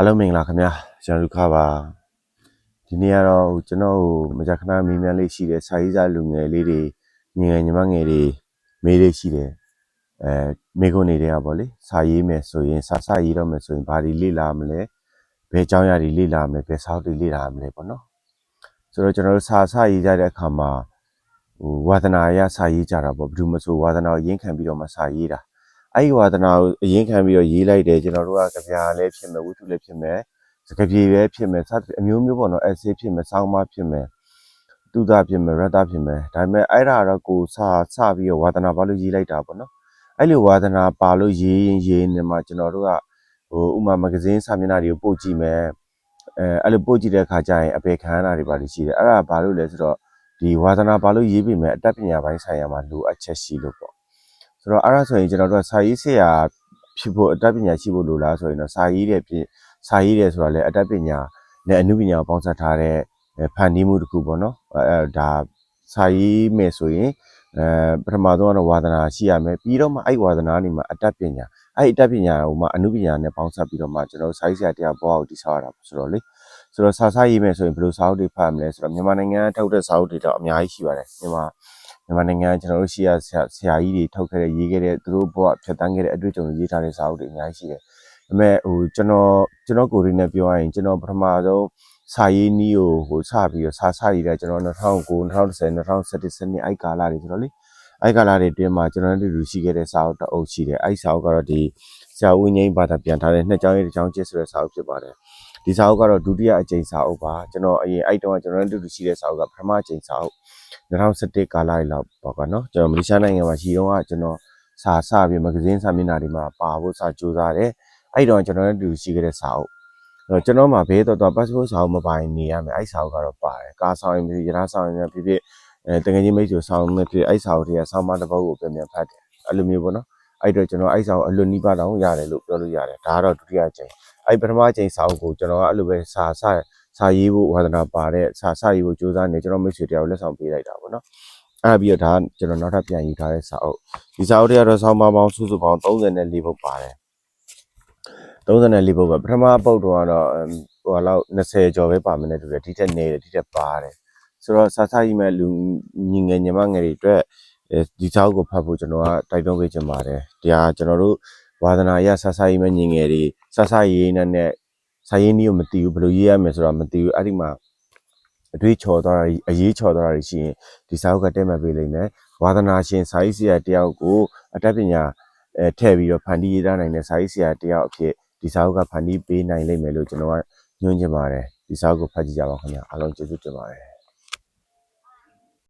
အားလုံးမင်္ဂလာခင်ဗျာကျွန်တော်လူခပါဒီနေ့ကတော့ဟိုကျွန်တော်ဟိုမကြခဏမေးမြန်းလေးရှိတယ်စာရေးစာလူငယ်လေးတွေညီငယ်ညီမငယ်တွေမေးလေးရှိတယ်အဲမေခွန်းနေတဲ့ကပေါ့လေစာရေးမယ်ဆိုရင်စာစာရေးတော့မယ်ဆိုရင်ဘာတွေလေ့လာမလဲဘယ်အကြောင်းအရာတွေလေ့လာမလဲဘယ်စာအုပ်တွေလေ့လာမလဲပေါ့နော်ဆိုတော့ကျွန်တော်တို့စာစာရေးကြတဲ့အခါမှာဟိုဝါသနာအရစာရေးကြတာပေါ့ဘယ်သူမဆိုဝါသနာကိုရင်းခံပြီးတော့မှစာရေးတာ အဲ့ဒီဝါသနာကိုအရင်ခံပြီးတော့ရေးလိုက်တယ်ကျွန်တော်တို့ကကြပြာလည်းဖြစ်မယ်ဝိတုလည်းဖြစ်မယ်စကားပြေပဲဖြစ်မယ်စသဖြင့်အမျိုးမျိုးပေါ့နော် essay ဖြစ်မယ်ဆောင်းပါးဖြစ်မယ်တုဒဖြစ်မယ်ရတဖြစ်မယ်ဒါပေမဲ့အဲ့ဒါတော့ကိုစစပြီးတော့ဝါသနာပါလို့ရေးလိုက်တာပေါ့နော်အဲ့လိုဝါသနာပါလို့ရေးရင်ရေးနေမှာကျွန်တော်တို့ကဟိုဥမာမဂဇင်းစာမျက်နှာတွေကိုပို့ကြည့်မယ်အဲအဲ့လိုပို့ကြည့်တဲ့အခါကျရင်အပေခံရတာတွေပါလို့ရှိတယ်အဲ့ဒါဘာလို့လဲဆိုတော့ဒီဝါသနာပါလို့ရေးပြီးမယ်အတတ်ပညာပိုင်းဆိုင်ရာမှာလိုအပ်ချက်ရှိလို့ပေါ့ ဆိုတော့အဲ့ဒါဆိုရင်ကျွန်တော်တို့ကစာရေးဆရာဖြစ်ဖို့အတတ်ပညာရှိဖို့လိုလားဆိုရင်တော့စာရေးတဲ့ပြင်စာရေးတယ်ဆိုတာလည်းအတတ်ပညာနဲ့အမှုပညာကိုပေါင်းစပ်ထားတဲ့အဲဖန်တီးမှုတစ်ခုပေါ့နော်အဲအဲဒါစာရေးမယ်ဆိုရင်အဲပထမဆုံးကတော့ဝါသနာရှိရမယ်ပြီးတော့မှအဲ့ဝါသနာနေမှာအတတ်ပညာအဲ့အတတ်ပညာကိုမှအမှုပညာနဲ့ပေါင်းစပ်ပြီးတော့မှကျွန်တော်တို့စာရေးဆရာတရားဘောအောင်တည်ဆောက်ရတာပေါ့ဆိုတော့လေဆိုတော့စာစာရေးမယ်ဆိုရင်ဘယ်လိုစာအုပ်တွေဖတ်မလဲဆိုတော့မြန်မာနိုင်ငံထုတ်တဲ့စာအုပ်တွေတော့အများကြီးရှိပါတယ်မြန်မာ မြန်မာနိုင်ငံကျွန်တော်တို့ရှိရဆရာဆရာကြီးတွေထုတ်ခဲ့တဲ့ရေးခဲ့တဲ့သူတို့ဘဝဖြတ်တန်းခဲ့တဲ့အတွေ့အကြုံတွေရေးထားတဲ့စာအုပ်တွေအများကြီးရှိတယ်။ဒါပေမဲ့ဟိုကျွန်တော်ကျွန်တော်ကိုယ်ရင်းနဲ့ပြောရရင်ကျွန်တော်ပထမဆုံးစာရေးနည်းကိုဟိုစပြီးတော့စာစရေးတဲ့ကျွန်တော်2009 2010 2017စနစ်အိုက်ကာလာတွေဆိုတော့လေအိုက်ကာလာတွေအတွင်းမှာကျွန်တော်တို့လူရှိခဲ့တဲ့စာအုပ်တစ်အုပ်ရှိတယ်။အဲ့ဒီစာအုပ်ကတော့ဒီဆရာဦးငိမ့်ဘာသာပြန်ထားတဲ့နှစ်ကြောင်းရေးတစ်ကြောင်းကျစ်ဆိုတဲ့စာအုပ်ဖြစ်ပါတယ်။ ဒီစာအုပ်ကတော့ဒုတိယအကြိမ်စာအုပ်ပါကျွန်တော်အရင်အဲ့တုန်းကကျွန်တော်တို့လူရှိတဲ့စာအုပ်ကပထမအကြိမ်စာအုပ်2017ကာလတွေလောက်ပေါ့ကွာနော်ကျွန်တော်မလေးရှားနိုင်ငံမှာရှိတော့ကကျွန်တော်စာစပြီးမဂဇင်းစာမျက်နှာတွေမှာပါဖို့စာကြိုးစားတယ်အဲ့တော့ကျွန်တော်လည်းတူရှိခဲ့တဲ့စာအုပ်အဲ့တော့ကျွန်တော်မှာဘေးတော့တော့ passport စာအုပ်မပိုင်နေရမယ်အဲ့စာအုပ်ကတော့ပါတယ်ကားဆောင်ရင်ဖြစ်ရထားဆောင်ရင်ဖြစ်ဖြစ်အဲတကယ်ကြီးမိတ်ဆွေဆောင်နေဖြစ်အဲ့စာအုပ်တွေကဆောင်းမတစ်ပုဒ်ကိုပြန်ပြန်ဖတ်တယ်အဲ့လိုမျိုးပေါ့နော် အဲ့တော့ကျွန်တော်အဲ့စာအုပ်အလွတ်နီးပါးတောင်ရတယ်လို့ပြောလို့ရတယ်ဒါကတော့ဒုတိယအကြိမ်အဲ့ပထမအကြိမ်စာအုပ်ကိုကျွန်တော်ကအဲ့လိုပဲစာစစာရေးဖို့ဝါသနာပါတဲ့စာစာရေးဖို့ကြိုးစားနေကျွန်တော်မိတ်ဆွေတယောက်လက်ဆောင်ပေးလိုက်တာပေါ့နော်အဲ့ဒါပြီးတော့ဒါကကျွန်တော်နောက်ထပ်ပြန်ယူထားတဲ့စာအုပ်ဒီစာအုပ်တွေကတော့ဆောင်းပါးပေါင်းစုစုပေါင်း34ပုဒ်ပါတယ်34ပုဒ်ပဲပထမပုဒ်တော့ကတော့အမ်ဟိုလောက်20ကျော်ပဲပါမယ်နဲ့တူတယ်ဒီထက်နေတယ်ဒီထက်ပါတယ်ဆိုတော့စာစာကြီးမဲ့လူညီငယ်ညီမငယ်တွေအတွက်အဲ ဒီစာအုပ်ကိုဖတ်ဖို့ကျွန်တော်ကတိုက်တွန်းပေးချင်ပါတယ်တရားကျွန်တော်တို့ဝါသနာအရစာစာကြီးမဲ့ညီငယ်တွေစာစာရေးနဲ့နဲ့စာရေးနည်းကိုမသိဘူးဘယ်လိုရေးရမလဲဆိုတော့မသိဘူးအဲ့ဒီမှာအတွေးချော်သွားတာကြီးအရေးချော်သွားတာကြီးရှိရင်ဒီစာအုပ်ကတက်မှတ်ပေးလိမ့်မယ်ဝါသနာရှင်စာရေးဆရာတယောက်ကိုအတတ်ပညာအဲထည့်ပြီးတော့ဖန်တီးရတာနိုင်တဲ့စာရေးဆရာတယောက်အဖြစ်ဒီစာအုပ်ကဖန်တီးပေးနိုင်လိမ့်မယ်လို့ကျွန်တော်ကညွှန်ချင်ပါတယ်ဒီစာအုပ်ကိုဖတ်ကြည့်ကြပါခင်ဗျာအားလုံးကျေးဇူးတင်ပါတယ်